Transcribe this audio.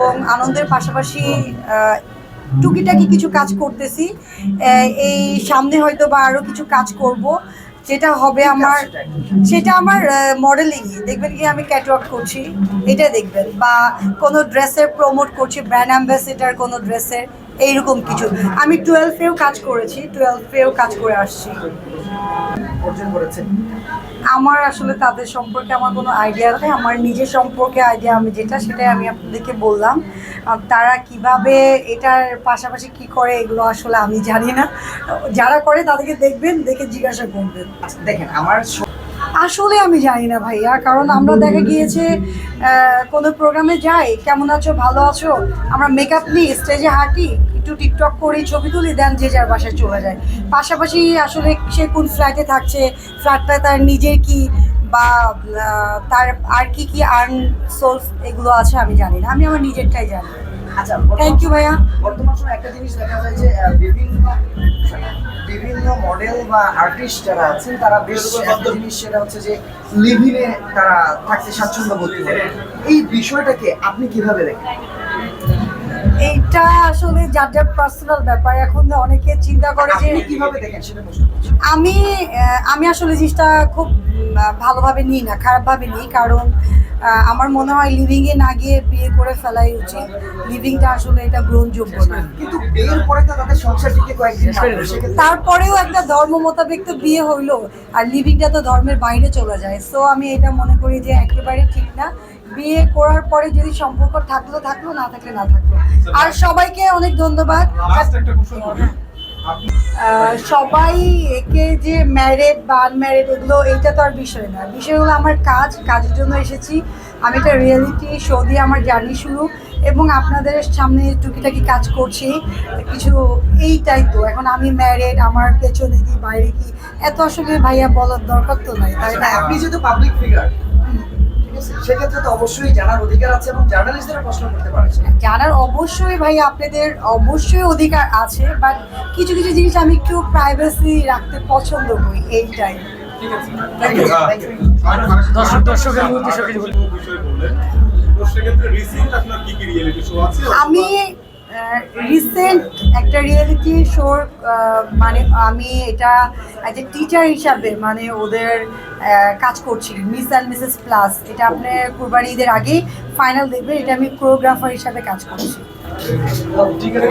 এবং আনন্দের পাশাপাশি টুকিটাকি কিছু কাজ করতেছি। এই সামনে হয়তো বা আরও কিছু কাজ করব, যেটা হবে আমার, সেটা আমার মডেলিং দেখবেন কি আমি ক্যাটওয়ার্ক করছি এটা দেখবেন। বা কোনো ড্রেসের প্রমোট করছি ব্র্যান্ড অ্যাম্বাসেডার কোনো ড্রেসের এইরকম কিছু। আমি টুয়েলভেও কাজ করেছি টুয়েলভেও কাজ করে আসছি। আমার আসলে তাদের সম্পর্কে আমার কোনো আইডিয়া নেই। আমার নিজের সম্পর্কে আইডিয়া আমি যেটা সেটাই আমি আপনাদেরকে বললাম। তারা কীভাবে এটার পাশাপাশি কি করে এগুলো আসলে আমি জানি না। যারা করে তাদেরকে দেখবেন দেখে জিজ্ঞাসা করবেন। আচ্ছা, দেখেন আমার আসলে আমি জানি না ভাইয়া কারণ আমরা দেখা গিয়েছে কোনো প্রোগ্রামে যাই কেমন আছো ভালো আছো? আমরা মেকআপ নিই স্টেজে হাঁটি একটু টিকটক করি ছবি তুলি দেন যে যার বাসায় চলে যায় পাশাপাশি আসলে সে কোন ফ্ল্যাটে থাকছে ফ্ল্যাটটা তার নিজের কি বা তার আর কি কি আর্ন সোর্স এগুলো আছে আমি জানি না আমি আমার নিজেরটাই জানি। আচ্ছা থ্যাংক ইউ ভাইয়া। বর্তমান সময় একটা জিনিস দেখা যায় যে বিভিন্ন বিভিন্ন মডেল বা আর্টিস্ট যারা আছেন তারা বেশ একটা জিনিস সেটা হচ্ছে যে লিভিনে তারা থাকতে স্বাচ্ছন্দ্য বোধ করে। এই বিষয়টাকে আপনি কীভাবে দেখেন? এইটা আসলে যার যার পার্সোনাল ব্যাপার এখন অনেকে চিন্তা করে যে কীভাবে দেখেন সেটা আমি আহ, আমি আসলে জিনিসটা খুব ভালোভাবে নিই না খারাপভাবে নিই কারণ আমার মনে হয় লিভিংয়ে না গিয়ে বিয়ে করে ফেলাই উচিত। লিভিংটা আসলে এটা গ্রহণযোগ্য না। কিন্তু বিয়ের পরে তো তাদের সংসার টিকে কয়েকদিন তারপরেও একটা ধর্ম মোতাবেক তো বিয়ে হইল আর লিভিংটা তো ধর্মের বাইরে চলে যায়। সো আমি এটা মনে করি যে একেবারে ঠিক না। বিয়ে করার পরে যদি সম্পর্ক থাকল থাকল না থাকলে না থাকল। আর সবাইকে অনেক ধন্যবাদ। সবাই একে যে ম্যারেড বা আনম্যারেড এগুলো, এইটা তো আর বিষয় না। বিষয় হলো আমার কাজ, কাজের জন্য এসেছি। আমি একটা রিয়েলিটি শো দিয়ে আমার জার্নি শুরু এবং আপনাদের সামনে টুকিটাকি কাজ করছি। কিছু এইটাই তো। এখন আমি ম্যারেড আমার পেছনে কি, বাইরে কি, এত আসলে ভাইয়া বলার দরকার তো নাই। তাই না? আপনি যেহেতু পাবলিক ফিগার সেক্ষেত্রে তো অবশ্যই জানার অধিকার আছে এবং জার্নালিস্টদের প্রশ্ন করতে পারে জানার অবশ্যই ভাই আপনাদের অবশ্যই অধিকার আছে বাট কিছু কিছু জিনিস আমি একটু প্রাইভেসি রাখতে পছন্দ করি কি রিয়েলিটি শো আছে? আমি রিসেন্ট একটা রিয়েলিটি শোর মানে আমি এটা অ্যাজ এ টিচার হিসাবে মানে ওদের কাজ করছি। মিস অ্যান্ড মিসেস প্লাস এটা আপনার কোরবানি ঈদের আগেই ফাইনাল দেখবেন, এটা আমি কোরিওগ্রাফার হিসাবে কাজ করছি। ঠিক আছে